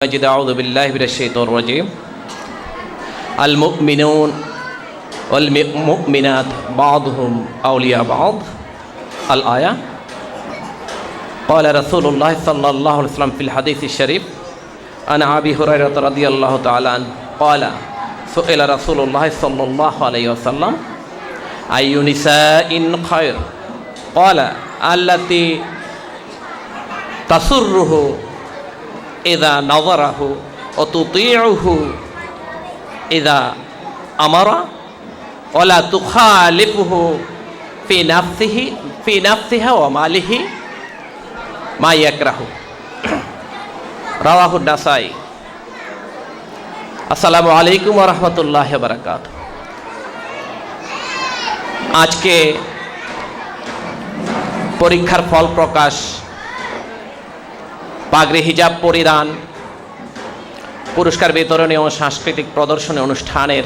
مجد أعوذ بالله من الشيطان الرجيم المؤمنون والمؤمنات بعضهم أولياء بعض الآية قال رسول الله صلى الله عليه وسلم في الحديث الشريف أنا أبي هريرة رضي الله تعالى عنه قال سئل رسول الله صلى الله عليه وسلم أي نساء خير قال التي تسره এদা নওয়ারাহু অত এদা আমারা অলা তুখা লিপুহু ফি নাফসিহি, ফি নাফসিহা রাহু মালিহি মা নাসাই। আসসালামু আলাইকুম রহমতুল্লাহ বারাকাত আজকে পরীক্ষার ফল প্রকাশ পাগড়ি হিজাব পরিধান, পুরস্কার বিতরণী ও সাংস্কৃতিক প্রদর্শনী অনুষ্ঠানের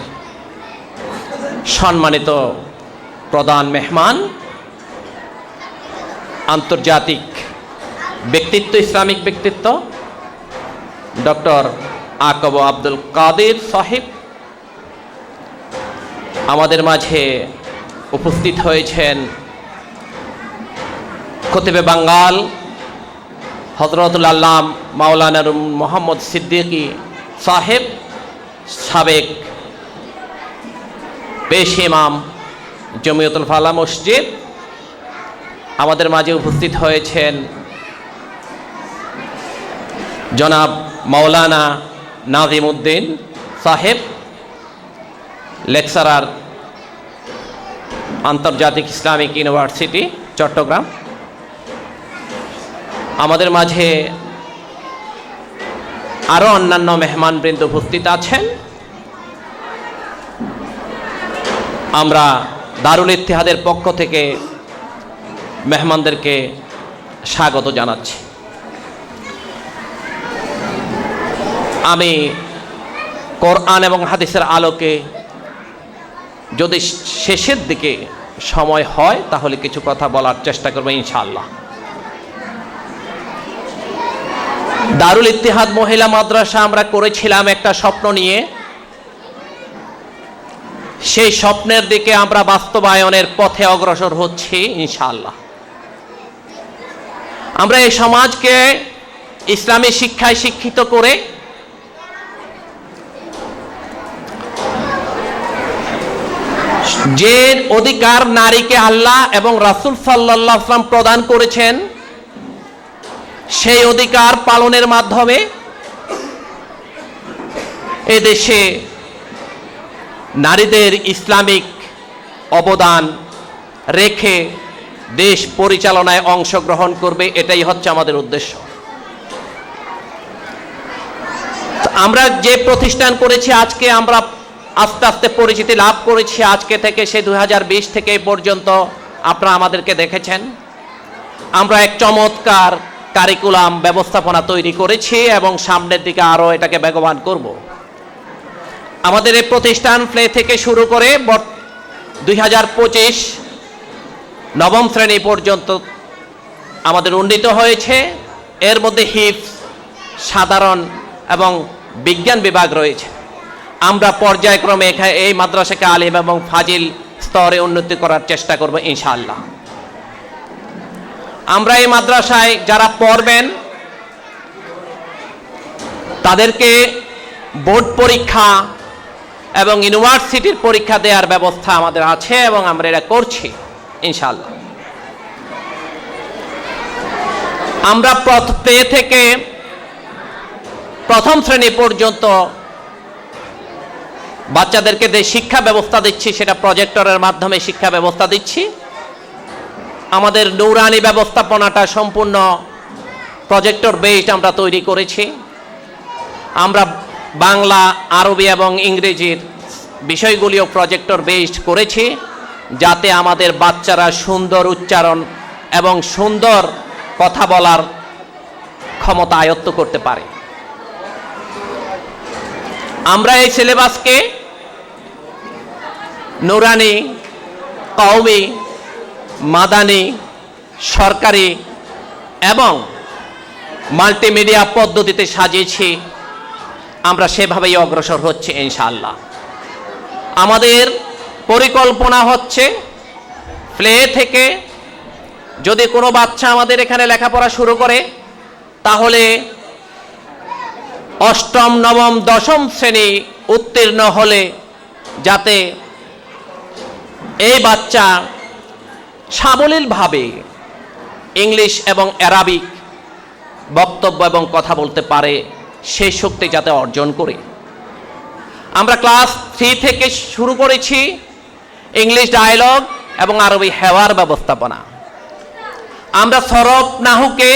সম্মানিত প্রধান মেহমান, আন্তর্জাতিক ব্যক্তিত্ব, ইসলামিক ব্যক্তিত্ব, ডক্টর আকব আব্দুল কাদের সাহেব আমাদের মাঝে উপস্থিত হয়েছেন। খতিবে বাঙ্গাল হজরতুল আল্লাম মাওলানা মোহাম্মদ সিদ্দিকী সাহেব সাবেক পেশ ইমাম জমিয়তুল ফালা মসজিদ। আমাদের মাঝে উপস্থিত হয়েছেন জনাব মাওলানা নাজিম উদ্দিন সাহেব, লেকচারার আন্তর্জাতিক ইসলামিক ইউনিভার্সিটি, চট্টগ্রাম। আমাদের মাঝে আরও অন্যান্য মেহমানবৃন্দ উপস্থিত আছেন। আমরা দারুল ইতিহাদের পক্ষ থেকে মেহমানদেরকে স্বাগত জানাচ্ছি। আমি কোরআন এবং হাদিসের আলোকে যদি শেষের দিকে সময় হয়, তাহলে কিছু কথা বলার চেষ্টা করব ইনশাআল্লাহ। দারুল ইতিহাদ মহিলা মাদ্রাসা আমরা করেছিলাম একটা স্বপ্ন নিয়ে। সেই স্বপ্নের দিকে আমরা বাস্তবায়নের পথে অগ্রসর হচ্ছি, ইনশাআল্লাহ। আমরা এই সমাজকে ইসলামী শিক্ষায় শিক্ষিত করে যে অধিকার নারীকে আল্লাহ এবং রাসুল সাল্লাহ প্রদান করেছেন সেই অধিকার পালনের মাধ্যমে এদেশে নারীদের ইসলামিক অবদান রেখে দেশ পরিচালনায় অংশগ্রহণ করবে, এটাই হচ্ছে আমাদের উদ্দেশ্য। আমরা যে প্রতিষ্ঠান করেছি, আজকে আমরা আস্তে আস্তে পরিচিতি লাভ করেছি। আজকে থেকে সে দু হাজার বিশ থেকে পর্যন্ত আপনারা আমাদেরকে দেখেছেন। আমরা এক চমৎকার কারিকুলাম ব্যবস্থাপনা তৈরি করেছি এবং সামনের দিকে আরও এটাকে বেগবান করব। আমাদের এই প্রতিষ্ঠান প্লে থেকে শুরু করে দুই হাজার পঁচিশ নবম শ্রেণি পর্যন্ত আমাদের উন্নীত হয়েছে। এর মধ্যে হিফ সাধারণ এবং বিজ্ঞান বিভাগ রয়েছে। আমরা পর্যায়ক্রমে এখানে এই মাদ্রাসাকে আলিম এবং ফাজিল স্তরে উন্নতি করার চেষ্টা করব ইনশাআল্লাহ। আমরা এই মাদ্রাসায় যারা পড়বেন, তাদেরকে বোর্ড পরীক্ষা এবং ইউনিভার্সিটির পরীক্ষা দেওয়ার ব্যবস্থা আমাদের আছে এবং আমরা এটা করছি ইনশাল্লাহ আমরা পে থেকে প্রথম শ্রেণি পর্যন্ত বাচ্চাদেরকে যে শিক্ষা ব্যবস্থা দিচ্ছি, সেটা প্রজেক্টরের মাধ্যমে শিক্ষা ব্যবস্থা দিচ্ছি। আমাদের নৌরানি ব্যবস্থাপনাটা সম্পূর্ণ প্রজেক্টর বেসড আমরা তৈরি করেছি। আমরা বাংলা, আরবি এবং ইংরেজির বিষয়গুলিও প্রজেক্টর বেসড করেছি, যাতে আমাদের বাচ্চারা সুন্দর উচ্চারণ এবং সুন্দর কথা বলার ক্ষমতা আয়ত্ত করতে পারে। আমরা এই সিলেবাসকে নুরানি, কওমি মাদানি, সরকারি এবং মাল্টিমিডিয়া পদ্ধতিতে সাজিয়েছি। আমরা সেভাবেই অগ্রসর হচ্ছে ইনশাআল্লাহ। আমাদের পরিকল্পনা হচ্ছে, প্লে থেকে যদি কোনো বাচ্চা আমাদের এখানে লেখাপড়া শুরু করে, তাহলে অষ্টম, নবম, দশম শ্রেণি উত্তীর্ণ হলে যাতে এই বাচ্চা সাবলীলভাবে ইংলিশ এবং অ্যারাবিক বক্তব্য এবং কথা বলতে পারে সেই শক্তি যাতে অর্জন করে। আমরা ক্লাস থ্রি থেকে শুরু করেছি ইংলিশ ডায়লগ এবং আরবি হেওয়ার ব্যবস্থাপনা। আমরা সরব নাহুকে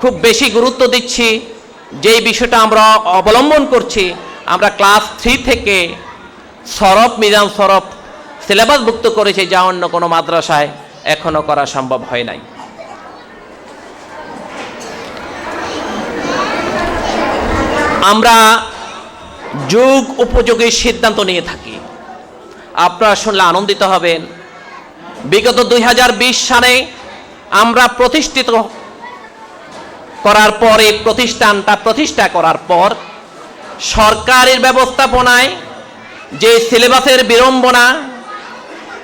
খুব বেশি গুরুত্ব দিচ্ছি, যেই বিষয়টা আমরা অবলম্বন করছি, আমরা ক্লাস থ্রি থেকে সরব, মিজান সরব সিলেবাসভুক্ত করেছি যা অন্য কোনো মাদ্রাসায়। এখনও করা সম্ভব হয় নাই। আমরা যুগ উপযোগী সিদ্ধান্ত নিয়ে থাকি। আপনারা শুনলে আনন্দিত হবেন। বিগত দুই হাজার বিশ সালে আমরা প্রতিষ্ঠিত করার পর, এই প্রতিষ্ঠানটা প্রতিষ্ঠা করার পর সরকারের ব্যবস্থাপনায় যে সিলেবাসের বিড়ম্বনা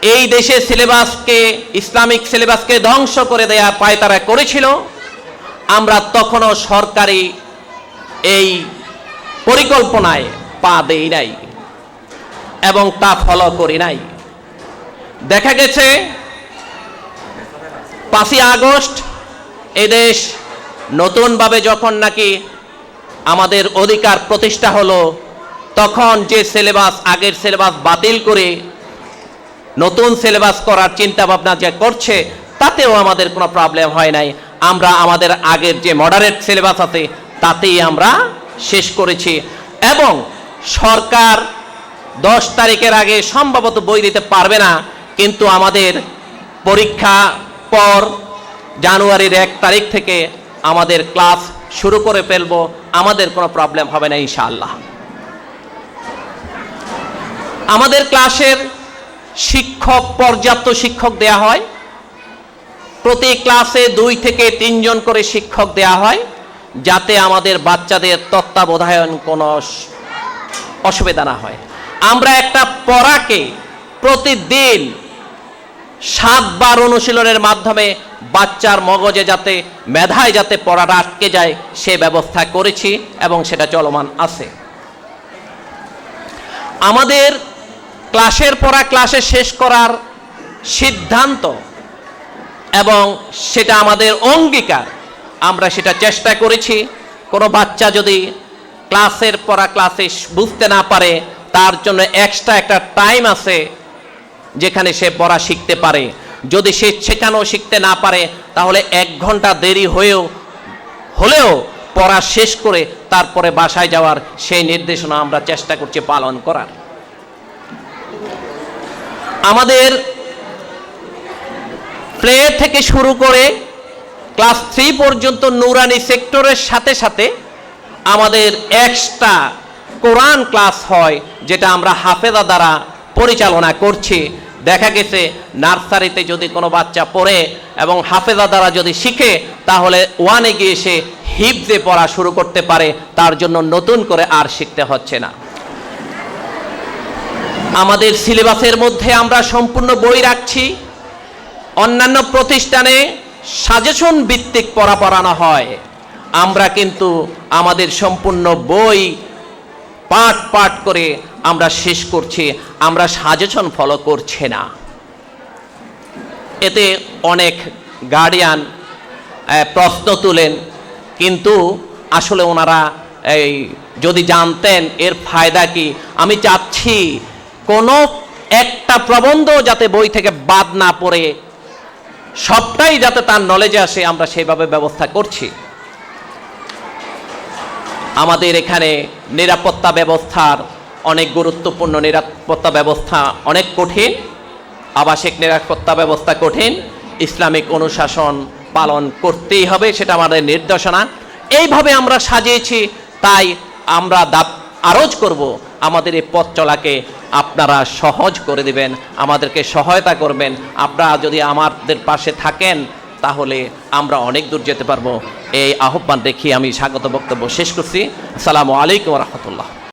এই দেশের সিলেবাসকে, ইসলামিক সিলেবাসকে ধ্বংস করে দেয়া পায় তারা করেছিল, আমরা তখনও সরকারি এই পরিকল্পনায় পা দেই নাই এবং তা ফলো করি নাই। দেখা গেছে, পাঁচই আগস্ট এদেশ নতুনভাবে যখন নাকি আমাদের অধিকার প্রতিষ্ঠা হলো, তখন যে সিলেবাস আগের সিলেবাস বাতিল করে নতুন সিলেবাস করার চিন্তা ভাবনা যে করছে, তাতেও আমাদের কোনো প্রবলেম হয় নাই। আমরা আমাদের আগের যে মডারেট সিলেবাস আছে, তাতেই আমরা শেষ করেছি। এবং সরকার দশ তারিখের আগে সম্ভবত বই দিতে পারবে না, কিন্তু আমাদের পরীক্ষা পর জানুয়ারির এক তারিখ থেকে আমাদের ক্লাস শুরু করে ফেলব, আমাদের কোনো প্রবলেম হবে না ইনশাআল্লাহ। আমাদের ক্লাসের শিক্ষক, পর্যাপ্ত শিক্ষক দেয়া হয়। প্রতি ক্লাসে দুই থেকে তিনজন করে শিক্ষক দেয়া হয়, যাতে আমাদের বাচ্চাদের তত্ত্বাবধায়ন কোনো অসুবিধা না হয়। আমরা একটা পড়াকে প্রতিদিন সাতবার অনুশীলনের মাধ্যমে বাচ্চার মগজে যাতে, মেধায় যাতে পড়াটা আটকে যায়, সে ব্যবস্থা করেছি এবং সেটা চলমান আছে। আমাদের ক্লাসের পড়া ক্লাসে শেষ করার সিদ্ধান্ত এবং সেটা আমাদের অঙ্গীকার। আমরা সেটা চেষ্টা করেছি। কোনো বাচ্চা যদি ক্লাসের পড়া ক্লাসে বুঝতে না পারে, তার জন্য এক্সট্রা একটা টাইম আছে যেখানে সে পড়া শিখতে পারে। যদি সে সেখানেও শিখতে না পারে, তাহলে এক ঘণ্টা দেরি হয়েও, হলেও পড়া শেষ করে তারপরে বাসায় যাওয়ার সেই নির্দেশনা আমরা চেষ্টা করছি পালন করার। আমাদের প্লে থেকে শুরু করে ক্লাস থ্রি পর্যন্ত নুরানি সেক্টরের সাথে সাথে আমাদের এক্সট্রা কোরআন ক্লাস হয়, যেটা আমরা হাফেজা দ্বারা পরিচালনা করছি। দেখা গেছে, নার্সারিতে যদি কোনো বাচ্চা পড়ে এবং হাফেজা দ্বারা যদি শিখে, তাহলে ওয়ানে গিয়ে সে হিপজে পড়া শুরু করতে পারে, তার জন্য নতুন করে আর শিখতে হচ্ছে না। আমাদের সিলেবাসের মধ্যে আমরা সম্পূর্ণ বই রাখছি। অন্যান্য প্রতিষ্ঠানে সাজেশন ভিত্তিক পড়া পড়ানো হয়। আমরা কিন্তু আমাদের সম্পূর্ণ বই পাঠ পাঠ করে আমরা শেষ করছি, আমরা সাজেশন ফলো করছে না। এতে অনেক গার্ডিয়ান প্রশ্ন তুলেন, কিন্তু আসলে ওনারা এই যদি জানতেন এর ফায়দা কি? আমি চাচ্ছি কোনো একটা প্রবন্ধ যাতে বই থেকে বাদ না পড়ে, সবটাই যাতে তার নলেজে আসে, আমরা সেইভাবে ব্যবস্থা করছি। আমাদের এখানে নিরাপত্তা ব্যবস্থার অনেক গুরুত্বপূর্ণ নিরাপত্তা ব্যবস্থা অনেক কঠিন, আবাসিক নিরাপত্তা ব্যবস্থা কঠিন, ইসলামিক অনুশাসন পালন করতেই হবে, সেটা আমাদের নির্দেশনা। এইভাবে আমরা সাজিয়েছি, তাই আমরা দাব আরজ করব আমাদের এই পথ চলাকে আপনারা সহজ করে দিবেন, আমাদেরকে সহায়তা করবেন। আপনারা যদি আমাদের পাশে থাকেন, তাহলে আমরা অনেক দূর যেতে পারব। এই আহ্বান রেখে আমি স্বাগত বক্তব্য শেষ করছি। আসসালামু আলাইকুম রহমতুল্লাহ।